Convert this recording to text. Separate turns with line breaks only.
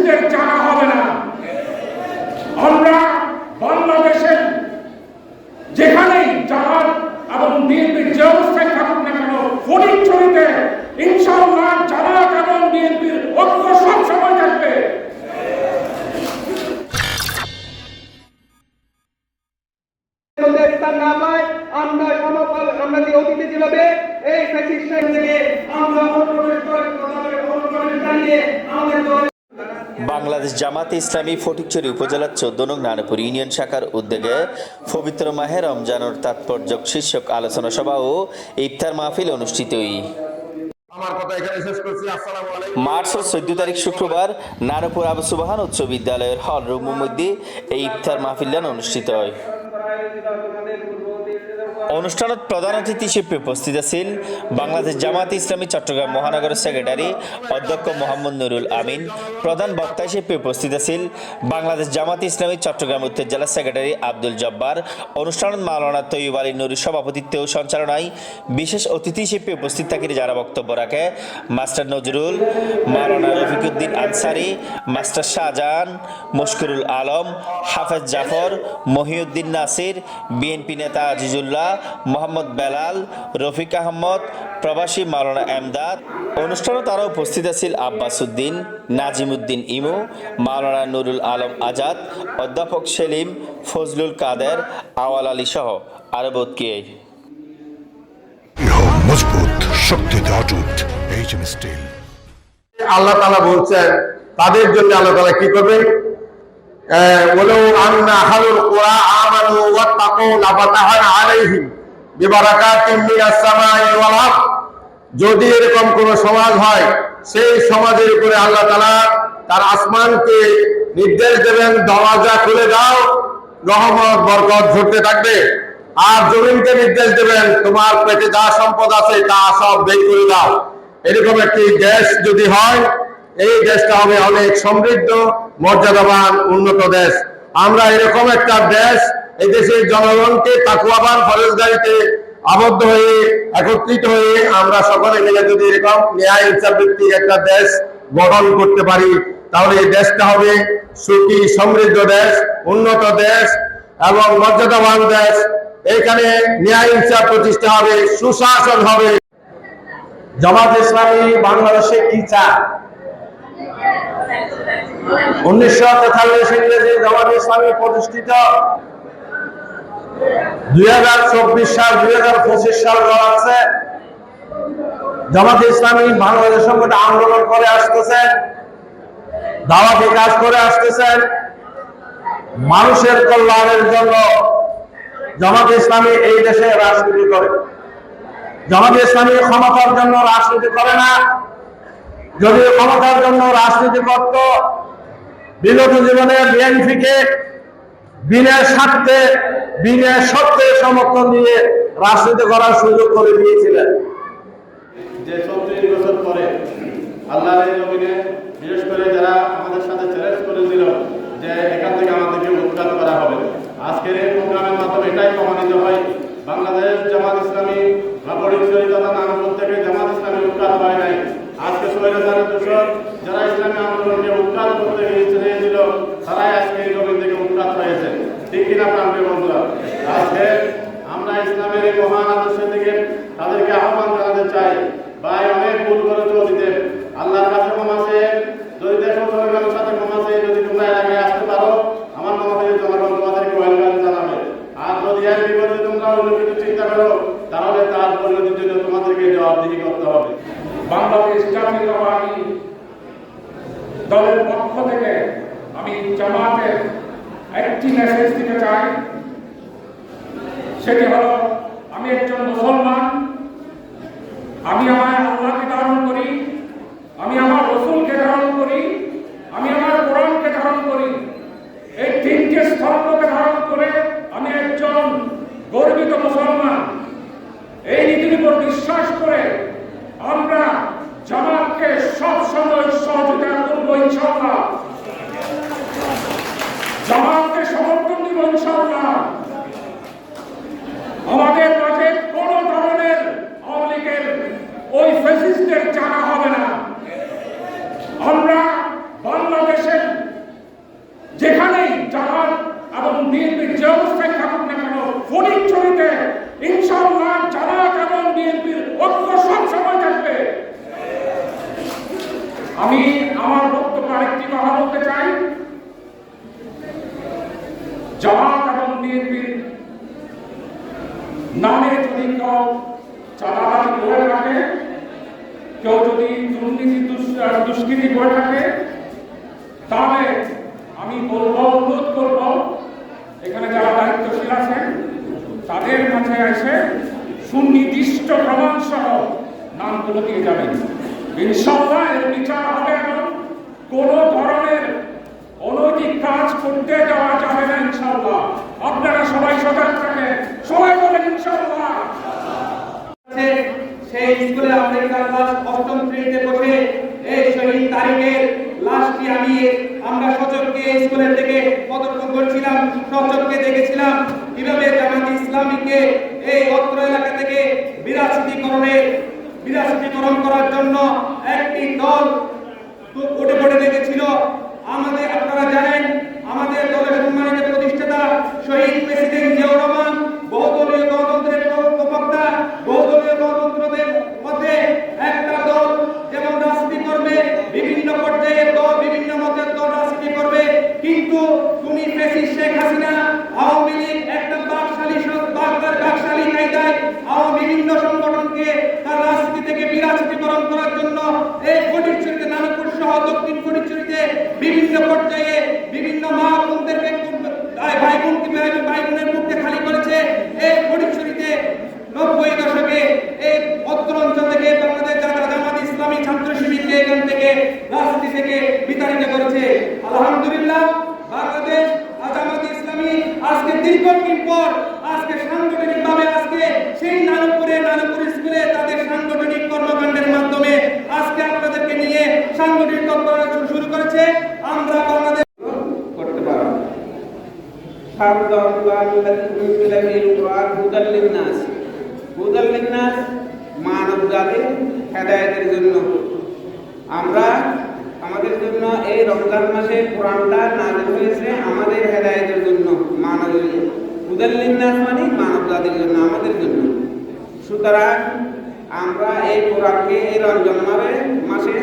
ওই ফ্যাসিস্টের হবে না। আমরা বাংলাদেশের যেখানেই জামাত এবং বিএনপির যে অবস্থায় থাকুক না কেন ফটিকছড়িতে ইনশাআল্লাহ জামাত এবং বিএনপির ঐক্য সব সময় থাকবে।
আমরা আমরা যে অতীতে যেভাবে এই ফ্যাসিস্ট থেকে আমরা অনুপ্রবেশ করে অনুপ্রবেশ জানিয়ে আমাদের দল
বাংলাদেশ জামাতে ইসলামী ফটিকছড়ি উপজেলার চোদ্দ নং নানপুর ইউনিয়ন শাখার উদ্যোগে পবিত্র মাহে রমজানের তাৎপর্য শীর্ষক আলোচনা সভা ও ইফতার মাহফিল অনুষ্ঠিত মার্চ ও চোদ্দ তারিখ শুক্রবার নানপুর আবু সুবাহান উচ্চ বিদ্যালয়ের হল রুমের মধ্যে এই ইফতার মাহফিলদান অনুষ্ঠিত হয়। অনুষ্ঠানত প্রধান অতিথি হিসেবে উপস্থিত আছেন বাংলাদেশ জামাত ইসলামী চট্টগ্রাম মহানগরের সেক্রেটারি অধ্যক্ষ মোহাম্মদ নুরুল আমিন, প্রধান বক্তা হিসেবে উপস্থিত আছেন বাংলাদেশ জামাত ইসলামী চট্টগ্রাম উত্তর জেলা সেক্রেটারি আব্দুল জব্বার। অনুষ্ঠানত মাওলানা তৈয়ব আলী নুরুর সভাপতিত্বে ও সঞ্চালনায় বিশেষ অতিথি হিসেবে উপস্থিত থাকি যারা বক্তব্য রাখে। Master Nazrul, Maulana Rafiquddin Ansari, master Shahjahan, Mashkurul Alam, Hafez Zafar, Mohiuddin Nasir, BNP নেতা আজিজুল্লাহ মোহাম্মদ বেলাল রফিক আহমদ প্রবাসী মাওলানা এমদাদ। অনুষ্ঠানে তারা উপস্থিত আছেন আব্বাস উদ্দিন নাজিমুদ্দিন ইমু মাওলানা নুরুল আলম আজাদ অধ্যাপক সেলিম ফজলুল কাদের আওয়াল আলী সহ আরও বোধ কে।
হোক মজবুত শক্তিতে অটুট এইচ স্টিল
আল্লাহ তাআলা বলছেন তাদের জন্য আল্লাহ তাআলা কি ওয়ালাউ আন্না আহলুল কুরা আমানু ওয়াত্তাকু যদি এরকম কোন সমাজ হয়, সেই সমাজের উপরে আল্লাহ তাআলা তার আসমানকে নির্দেশ দেবেন দরজা খুলে দাও, রহমত, বরকত ঝরতে থাকবে। আর জমিনকে নির্দেশ দেবেন, তোমার পেটে যা সম্পদ আছে তা সব বের করে দাও। এরকম একটি দেশ যদি হয়, এই দেশটা হবে অনেক সমৃদ্ধ, মর্যাদাবান, উন্নত দেশ। আমরা এরকম একটা দেশ এই দেশের জনগণকে তাকুয়াবান ফরেজগারিতে আবদ্ধ হয়ে, একত্রিত হয়ে আমরা সকলে মিলে যদি এরকম ন্যায় ইনসাফ ভিত্তিক একটা দেশ গঠন করতে পারি, তাহলে এই দেশটা হবে সুখী, সমৃদ্ধ দেশ, উন্নত দেশ এবং মর্যাদাবান দেশ। এখানে ন্যায় ইনসাফ প্রতিষ্ঠা হবে, সুশাসন হবে। জামাত ইসলামী বাংলাদেশে কি চায়? উনিশশো তেতাল্লিশ ইংরেজি জামাত ইসলামী প্রতিষ্ঠিত দুই ইসলামী বাংলাদেশের মধ্যে আন্দোলন করে আসতেছেন কাজ করে আসতেছেন মানুষের কল্যাণের জন্য ইসলামী এই দেশে রাজনীতি করে। জামাত ইসলামী ক্ষমতার জন্য রাজনীতি করে না। যদি ক্ষমতার জন্য রাজনীতি করত, বিগত জীবনে বিএনপিকে বিনা স্বার্থে বিনা সত্যের সমর্থন দিয়ে রাজনীতি করার সুযোগ করে দিয়েছিলেন
যে চৌত্রিশ বছর পরে আল্লাহর এই জমিনে বিশেষ করে যারা আমাদের সাথে চ্যালেঞ্জ করেছিল যে এখান থেকে আমাদেরকে উৎখাত করা হবে আজকের এই প্রোগ্রামের মাধ্যমে এটাই প্রমাণিত হয় বাংলাদেশ জামাত ইসলামী বা বড়িশ্বরী তথা নাগপুর থেকে জামাত ইসলামী উৎখাত হয় নাই আজকে স্বৈরাচারী দূষণ যারা ইসলামী আন্দোলনকে উৎখাত করতে গিয়েছিল তারাই আজকে এই জমিন থেকে উৎখাত হয়েছে ঠিক কিনা প্রান্তীয় বন্ধুরা আজকে আমরা ইসলামের এই মহান আদর্শের দিকে তাদেরকে আহ্বান জানাতে চাই ভাই অনেক ভুল করেছ অতীতে আল্লাহর কাছে ক্ষমা চেয়ে যদি দেখো জনগণের সাথে ক্ষমা চেয়ে যদি তোমরা এর আগে আসতে পারো আমার মহাদেবের জনগণ তোমাদেরকে ওয়েলকাম জানাবে আর যদি এর বিপরীতে তোমরা অন্য কিছু চিন্তা করো তাহলে তার পরিণতির জন্য তোমাদেরকে জবাবদিহি করতে হবে
দলের পক্ষ থেকে আমি জামাতের একটি মেসেজ দিতে চাই। সেটি হলো, আমি একজন মুসলমান, আমি আমার আল্লাহকে ধারণ করি আমি আমার রসুলকে ধারণ করি আমি আমার কোরআনকে ধারণ করি এই তিনটে স্তম্ভকে ধারণ করে আমি একজন গর্বিত মুসলমান এই নীতির উপর বিশ্বাস করে আমরা জামাতকে সব সময় সহযোগিতা করব ইনশাআল্লাহ জামাতকে সমর্থন দিব ইনশাআল্লাহ আমাদের মাঝে কোন ধরনের আওয়ামী লীগের ওই ফ্যাসিস্টের জায়গা হবে না একটি কথা বলতে চাই জামাত এবং বিএনপির নামে যদি কেউ চাঁদাবাজি করে থাকে, কেউ যদি দুর্নীতি, দুষ- দুষ্কৃতি করে থাকে, তাহলে আমি বলব, অনুরোধ করব, এখানে যারা দায়িত্বশীল আছেন, তাদের মাঝে এসে সুনির্দিষ্ট প্রমাণ সহ নামগুলো দিয়ে যাবেন। ইনশাল্লাহ বিচার হবে এবং কোনো ধরনের অনৈতিক কাজ করতে যাওয়া যাবে না ইনশাল্লাহ আপনারা সবাই সজাগ থাকেন সবাই বলেন ইনশাল্লাহ
আছে, সেই স্কুলে আমেরিকার ক্লাস অষ্টম শ্রেণীতে বসে এই শহীদ তারিখের লাশটি আমি, আমরা সচককে স্কুলের থেকে প্রদর্শন করছিলাম সচককে দেখেছিলাম। কীভাবে জামাত ইসলামীকে এই অত্র এলাকা থেকে বিরাসতিকরণের বিরাসতিকরণ করার জন্য একটি দল কোটে কোটে দেখেছিল। আমাদের আপনারা জানেন, আমাদের দলের সম্মানিত প্রতিষ্ঠাতা শহীদ প্রেসিডেন্ট বিভিন্ন সংগঠনকে তার রাজনীতি থেকে বিরাজনীতিকরণ করার জন্য এই ফটিকছড়িতে নানপুর সহ দক্ষিণ ফটিকছড়িতে বিভিন্ন পর্যায়ে বিভিন্ন মা বোনদেরকে ভাই বোনকে ভাই বোনের মুখকে খালি করেছে এই ফটিকছড়িতে নব্বই দশকে এই অত্র অঞ্চল থেকে বাংলাদেশ জাতীয় জামাত ইসলামী ছাত্র শিবিরকে এখান থেকে রাজনীতি থেকে বিতাড়িত করেছে আলহামদুলিল্লাহ বাংলাদেশ জামাত ইসলামী আজকে পর আজকে সাংগঠনিক ভাবে আজকে সেই নানপুরে নানপুর স্কুলে তাদের সাংগঠনিক কর্মকাণ্ডের মাধ্যমে আজকে আপনাদেরকে নিয়ে সাংগঠনিক কর্মকাণ্ড শুরু করেছে। আমরা বাংলাদেশ করতে পারব মানব জাতির আমাদের জন্য এই রমজান মাসে আমাদের হেদায়তের জন্য মানব হুদাল্লিন্নাস মানে মানব জাতির জন্য আমাদের জন্য। সুতরাং আমরা এই কোরআনকে এই রমজান মাসে